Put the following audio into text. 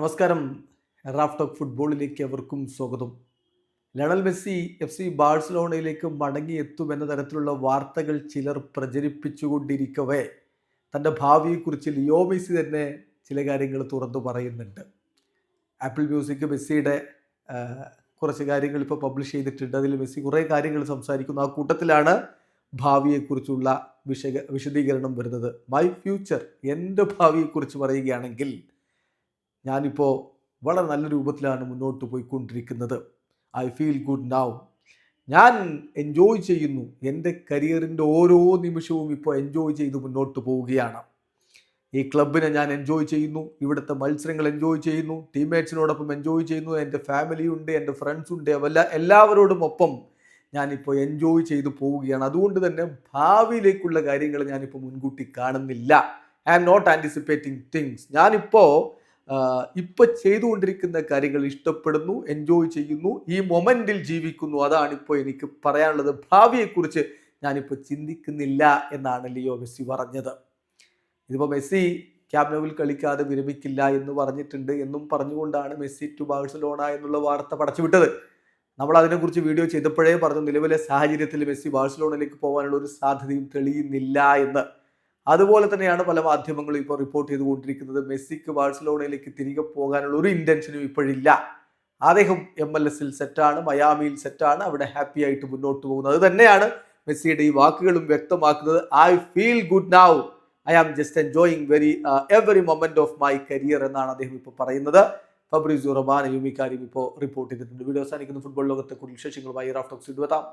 നമസ്കാരം. Raf talk ഫുട്ബോളിലേക്ക് അവർക്കും സ്വാഗതം. ലണൽ മെസ്സി എഫ് സി ബാഴ്സലോണയിലേക്ക് മടങ്ങിയെത്തുമെന്ന തരത്തിലുള്ള വാർത്തകൾ ചിലർ പ്രചരിപ്പിച്ചുകൊണ്ടിരിക്കവേ. തന്റെ ഭാവിയെക്കുറിച്ച് ലിയോ മെസ്സി തന്നെ ചില കാര്യങ്ങൾ തുറന്നു പറയുന്നുണ്ട്. ആപ്പിൾ മ്യൂസിക് മെസ്സിയുടെ കുറച്ച് കാര്യങ്ങൾ ഇപ്പോൾ പബ്ലിഷ് ചെയ്തിട്ടുണ്ട്. അതിൽ മെസ്സി കുറേ കാര്യങ്ങൾ സംസാരിക്കുന്നു. ആ കൂട്ടത്തിലാണ് ഭാവിയെക്കുറിച്ചുള്ള വിശ വിശദീകരണം വരുന്നത്. മൈ ഫ്യൂച്ചർ എന്റെ ഭാവിയെക്കുറിച്ച് പറയുകയാണെങ്കിൽ ഞാനിപ്പോൾ വളരെ നല്ല രൂപത്തിലാണ് മുന്നോട്ട് പോയിക്കൊണ്ടിരിക്കുന്നത്. ഐ ഫീൽ ഗുഡ് നൗ ഞാൻ എൻജോയ് ചെയ്യുന്നു. എന്റെ കരിയറിന്റെ ഓരോ നിമിഷവും ഇപ്പോൾ എൻജോയ് ചെയ്ത് മുന്നോട്ട് പോവുകയാണ്. ഈ ക്ലബിനെ ഞാൻ എൻജോയ് ചെയ്യുന്നു. ഇവിടുത്തെ മത്സരങ്ങൾ എൻജോയ് ചെയ്യുന്നു. ടീംമേറ്റ്സിനോടൊപ്പം എൻജോയ് ചെയ്യുന്നു. എന്റെ ഫാമിലി ഉണ്ട് എന്റെ ഫ്രണ്ട്സ് ഉണ്ട്. അവല്ല എല്ലാവരോടും ഒപ്പം ഞാനിപ്പോൾ എൻജോയ് ചെയ്ത് പോവുകയാണ്. അതുകൊണ്ട് തന്നെ ഭാവിയിലേക്കുള്ള കാര്യങ്ങൾ ഞാനിപ്പോൾ മുൻകൂട്ടി കാണുന്നില്ല. I am not anticipating things ഞാനിപ്പോൾ ഇപ്പൊ ചെയ്തുകൊണ്ടിരിക്കുന്ന കാര്യങ്ങൾ ഇഷ്ടപ്പെടുന്നു എൻജോയ് ചെയ്യുന്നു ഈ മൊമെന്റിൽ ജീവിക്കുന്നു. അതാണ് ഇപ്പോൾ എനിക്ക് പറയാനുള്ളത്. ഭാവിയെക്കുറിച്ച് ഞാനിപ്പോൾ ചിന്തിക്കുന്നില്ല എന്നാണ് ലിയോ മെസ്സി പറഞ്ഞത്. ഇതിപ്പോൾ മെസ്സി ക്യാബ്നവിൽ കളിക്കാതെ വിരമിക്കില്ല എന്ന് പറഞ്ഞിട്ടുണ്ട് എന്നും പറഞ്ഞുകൊണ്ടാണ് മെസ്സി ടു ബാഴ്സലോണ എന്നുള്ള വാർത്ത പടച്ചുവിട്ടത്. നമ്മൾ അതിനെക്കുറിച്ച് വീഡിയോ ചെയ്തപ്പോഴേ പറഞ്ഞു നിലവിലെ സാഹചര്യത്തിൽ മെസ്സി ബാഴ്സലോണയിലേക്ക് പോകാനുള്ള ഒരു സാധ്യതയും തെളിയുന്നില്ല എന്ന്. അതുപോലെ തന്നെയാണ് പല മാധ്യമങ്ങളും ഇപ്പോൾ റിപ്പോർട്ട് ചെയ്തുകൊണ്ടിരിക്കുന്നത്. മെസ്സിക്ക് ബാഴ്സലോണയിലേക്ക് തിരികെ പോകാനുള്ള ഒരു ഇന്റൻഷനും ഇപ്പോഴില്ല. അദ്ദേഹം എം എൽ എസിൽ സെറ്റാണ് മയാമിയിൽ സെറ്റാണ് അവിടെ ഹാപ്പി ആയിട്ട് മുന്നോട്ട് പോകുന്നത്. അത് തന്നെയാണ് മെസ്സിയുടെ ഈ വാക്കുകളും വ്യക്തമാക്കുന്നത്. I feel good now I am just enjoying very every moment of my career എന്നാണ് അദ്ദേഹം ഇപ്പോൾ പറയുന്നത്. ഫബ്രീസ് റബാൻ ഇക്കാര്യം ഇപ്പോൾ റിപ്പോർട്ട് ചെയ്തിട്ടുണ്ട്. വീഡിയോ അവസാനിക്കുന്ന. ഫുട്ബോൾ ലോകത്തെ കൂടുതൽ വിശേഷങ്ങളുമായി റാഫ്റ്റോക്സ് ഇടുവെത്താം.